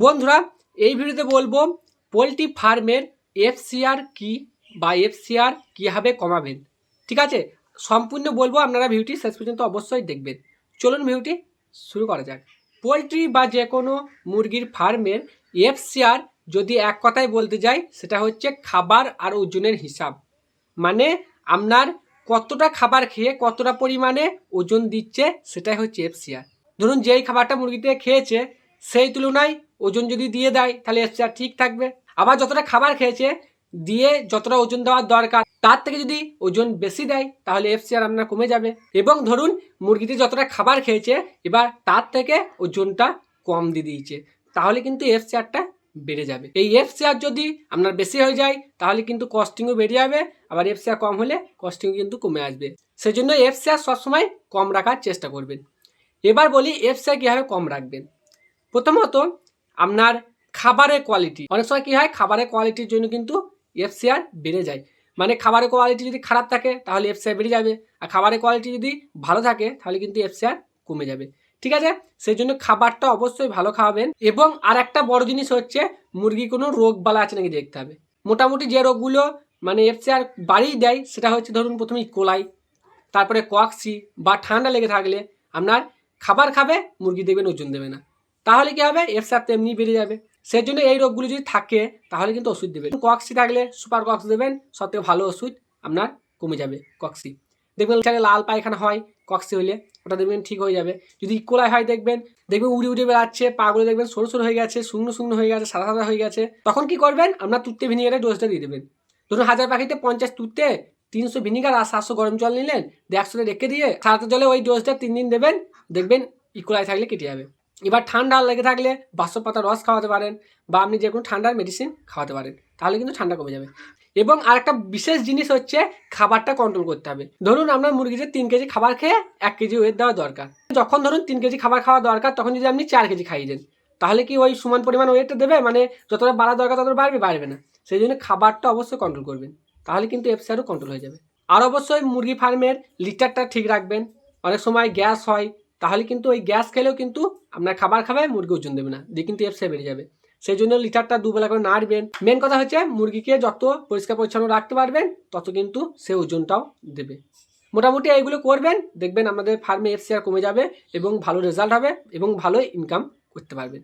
বন্ধুরা, এই ভিডিওতে বলব, পোলট্রি ফার্মের এফসিআর কি বা এফসিআর কীভাবে কমাবেন? ঠিক আছে? সম্পূর্ণ বলব, আপনারা ভিডিওটি শেষ পর্যন্ত অবশ্যই দেখবেন। চলুন ভিডিওটি শুরু করা যাক। পোলট্রি বা যে কোনো মুরগির ফার্মের এফসিআর যদি এক কথায় বলতে যাই, সেটা হচ্ছে খাবার আর ওজনের হিসাব। মানে আপনার কতটা খাবার খেয়ে কতটা পরিমাণে ওজন দিচ্ছে, সেটাই হচ্ছে এফসিআর। ধরুন, যেই খাবারটা মুরগিতে খেয়েছে, সেই তুলনায় ওজন যদি দিয়ে দেয়, তাহলে এফসিআর ঠিক থাকবে। আবার যতটা খাবার খেয়েছে, দিয়ে যতটা ওজন দেওয়ার দরকার, তার থেকে যদি ওজন বেশি দেয়, তাহলে এফসিআর আপনার কমে যাবে। এবং ধরুন মুরগিতে যতটা খাবার খেয়েছে, এবার তার থেকে ওজনটা কম দিয়ে দিয়েছে, তাহলে কিন্তু এফসিআরটা বেড়ে যাবে। এই এফসিআর যদি আপনার বেশি হয়ে যায়, তাহলে কিন্তু কস্টিংও বেড়ে যাবে, আবার এফসিআর কম হলে কস্টিংও কিন্তু কমে আসবে। সেই জন্য এফসিআর সবসময় কম রাখার চেষ্টা করবেন। এবার বলি এফসিআর কীভাবে কম রাখবেন? প্রথমত আপনার খাবারের কোয়ালিটি অনেক সময় কী হয়, খাবারের কোয়ালিটির জন্য কিন্তু এফসিআর বেড়ে যায়। মানে খাবারের কোয়ালিটি যদি খারাপ থাকে, তাহলে এফসিআর বেড়ে যাবে। আর খাবারের কোয়ালিটি যদি ভালো থাকে, তাহলে কিন্তু এফসিআর কমে যাবে। ঠিক আছে? সেই জন্য খাবারটা অবশ্যই ভালো খাওয়াবেন। এবং আর একটা বড় জিনিস হচ্ছে মুরগি কোনো রোগ বালা আছে নাকি দেখতে হবে। মোটামুটি যে রোগগুলো মানে এফসিআর বাড়িয়ে দেয়, সেটা হচ্ছে ধরুন প্রথমে কোলাই, তারপরে কক্সি বা ঠান্ডা লেগে থাকলে আপনার খাবার খাবে, মুরগি দেবেন ওজন দেবে না। তাহলে কি হবে? এফসিআর তেমনি বেড়ে যাবে। সেই জন্য এই রোগগুলি যদি থাকে, তাহলে কিন্তু ওষুধ দেবেন। কক্সি থাকলে সুপার কক্স দেবেন সব থেকে ভালো ওষুধ আপনার কমে যাবে কক্সি দেখবেন সেখানে লাল পায়খানা হয় কক্সি হলে ওটা দেখবেন ঠিক হয়ে যাবে। যদি ইকোলাই হয় দেখবেন দেখবেন উড়ে উড়ে বেড়াচ্ছে, পাগুলো দেখবেন সরু সরু হয়ে গেছে শুকনো শুকনো হয়ে গেছে, সাদা সাদা হয়ে গেছে। তখন কি করবেন? আপনার তুত্তে ভিনিগারের ডোজটা দিয়ে দেবেন। ধরুন হাজার পাখিতে পঞ্চাশ তুত্তে তিনশো ভিনিগার আর সাতশো গরম জল নিলেন একসাথে রেখে দিয়ে সারাতে জলে ওই ডোজটা তিন দিন দেবেন, দেখবেন ইকোলাই থাকলে কেটে যাবে। এবার ঠান্ডা লেগে থাকলে বাসক পাতা রস খাওয়াতে পারেন বা আপনি যে কোনো ঠান্ডার মেডিসিন খাওয়াতে পারেন, তাহলে কিন্তু ঠান্ডা কমে যাবে। এবং আরেকটা বিশেষ জিনিস হচ্ছে খাবারটা কন্ট্রোল করতে হবে। ধরুন আপনার মুরগিদের তিন কেজি খাবার খেয়ে এক কেজি ওয়েট দেওয়া দরকার। যখন ধরুন তিন কেজি খাবার খাওয়া দরকার, তখন যদি আপনি চার কেজি খাইয়ে দেন, তাহলে কি ওই সমান পরিমাণ ওয়েটটা দেবে? মানে যতটা বাড়া দরকার ততটা বাড়বে বাড়বে না। সেই জন্য খাবারটা অবশ্যই কন্ট্রোল করবেন, তাহলে কিন্তু এফসিআরও কন্ট্রোল হয়ে যাবে। আর অবশ্যই মুরগি ফার্মের লিটারটা ঠিক রাখবেন। অনেক সময় গ্যাস হয়, তাহলে কিন্তু ওই গ্যাস খেলেও কিন্তু আপনার খাবার খাবে মুরগি ওজন দেবে না। দিয়ে কিন্তু এফসে বেড়ে যাবে। সেই জন্য লিটারটা দুবেলা করে নাড়বেন মেন কথা হচ্ছে, মুরগিকে যত পরিষ্কার পরিচ্ছন্ন রাখতে পারবেন, তত কিন্তু সে ওজনটাও দেবে। মোটামুটি এইগুলো করবেন, দেখবেন আমাদের ফার্মে এফসিআর কমে যাবে এবং ভালো রেজাল্ট হবে এবং ভালো ইনকাম করতে পারবেন।